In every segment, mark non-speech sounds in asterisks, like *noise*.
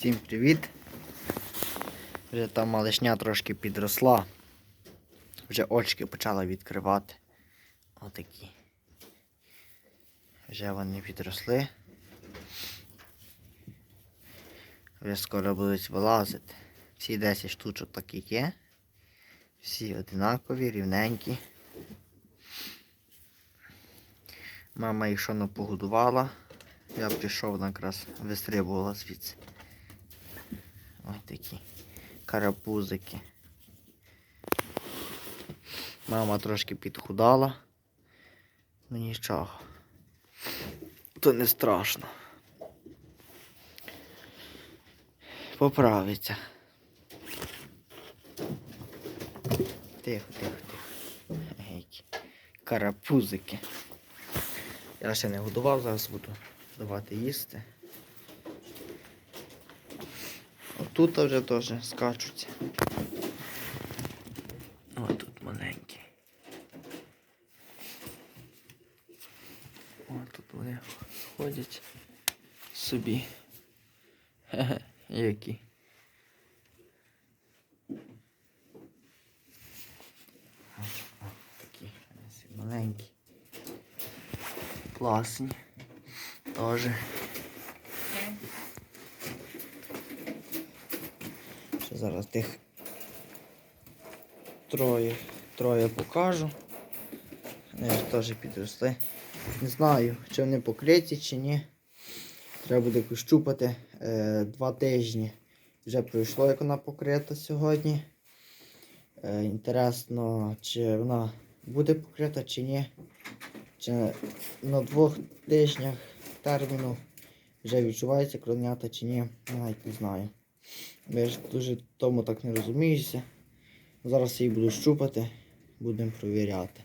Всім привіт. Вже там малишня трошки підросла. Вже очки почала відкривати. Отакі. Вже вони підросли. Вже скоро будуть вилазити. Всі 10 штучок такі є. Всі одинакові, рівненькі. Мама їх щойно погодувала. Я прийшов якраз вистрибувала звідси. Ось такі карапузики. Мама трошки підхудала. Ну нічого. То не страшно. Поправиться. Тихо, тихо, тихо. Гейки. Карапузики. Я ще не годував, зараз буду давати їсти. Отут вже теж скачуться. О, тут маленькі. О, тут вони ходять собі. Хе-хе, *laughs* які. Такі маленькі. Класні. Тоже. Ще зараз тих троє, троє покажу. Вони ж теж підросли. Не знаю, чи вони покриті, чи ні. Треба буде щупати. Е, два тижні вже пройшло, як вона покрита сьогодні. Е, інтересно, чи вона буде покрита, чи ні. Чи на двох тижнях терміну вже відчувається кровнята чи ні, навіть не знаю. Я ж дуже тому так не розуміюся. Зараз її буду щупати, будемо провіряти.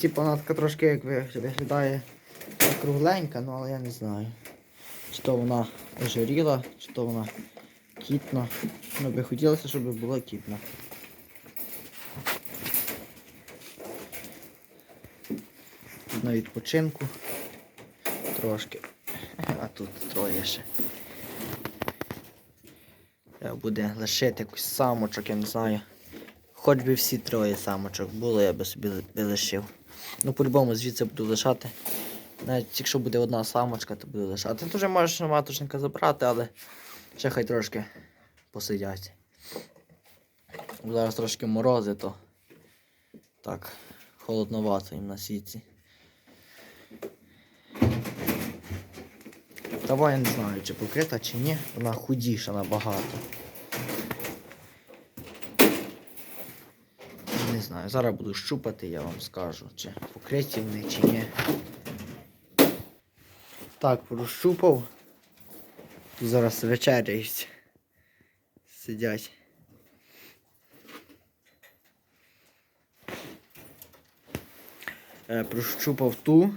Ці панатка трошки як виглядає кругленька, ну але я не знаю. Чи то вона ожиріла, чи то вона кітна. Ну би хотілося, щоб була кітна. На відпочинку трошки. *laughs* А тут троє ще. Треба буде лишити якусь самочок, я не знаю. Хоч би всі троє самочок було, я би собі ли- лишив. Ну, по-любому звідси буду лишати. Навіть якщо буде одна самочка, то буду лишати. Ти вже можеш матушника забрати, але ще хай трошки посидять. Зараз трошки морози, то так, холодновато їм на сітці. Трава я не знаю, чи покрита, чи ні. Вона худіша набагато. Не знаю, зараз буду щупати, я вам скажу, чи покриті вони, чи ні. Так, прощупав. Тут зараз вечеряють. Сидять. Е, прощупав ту.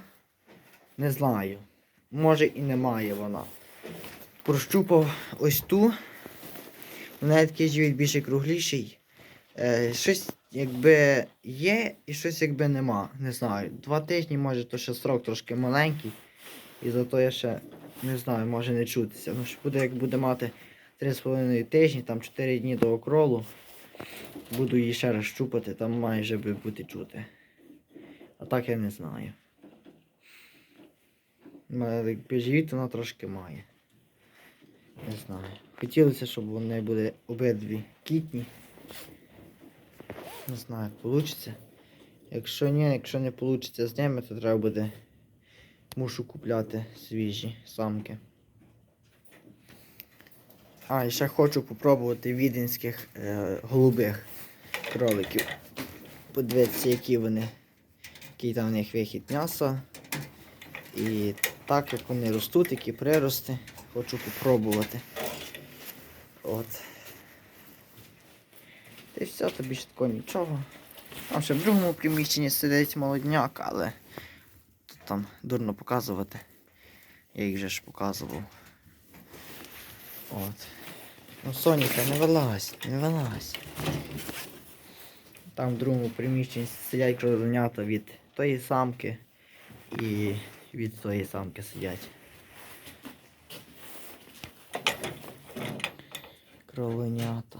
Не знаю. Може і немає вона. Прощупав ось ту. Вона такий живіт більше кругліший. Е, щось якби є і щось якби нема. Не знаю. Два тижні, може, то ще срок трошки маленький. І зато я ще не знаю, може не чутися. Ну, що буде, як буде мати 3,5 тижні, там 4 дні до окролу. Буду її ще раз щупати, там має вже би бути чути. А так я не знаю. Живіт вона трошки має. Не знаю. Хотілося, щоб вони були обидві кітні. Не знаю, як вийде. Якщо ні, якщо не вийде з ними, то треба буде. Мушу купляти свіжі самки. А, і ще хочу попробувати віденських е, голубих кроликів. Подивитися, які вони, який там в них вихід м'яса. І так як вони ростуть, які прирости, хочу попробувати. От. Й все, то більше такого нічого. Там ще в другому приміщенні сидить молодняк, але тут там дурно показувати. Я їх вже ж показував. От. Ну, Соніка, не вилазь, не вилазь. Там в другому приміщенні сидять кролинята від тої самки і від тої самки сидять. Кровенята.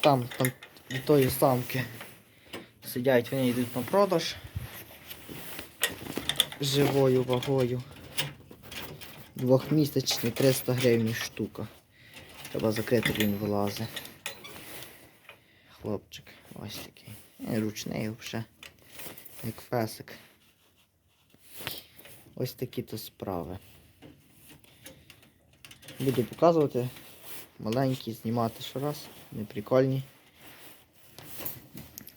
Там, там від тої самки сидять, вони йдуть на продаж живою вагою. Двохмісячні 300 гривень штука. Треба закрити, він вилазить. Хлопчик ось такий. І ручний взагалі. Як фесик. Ось такі то справи. Буду показувати. Маленькі, знімати щораз. неприкольні.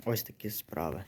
Ось такі справи.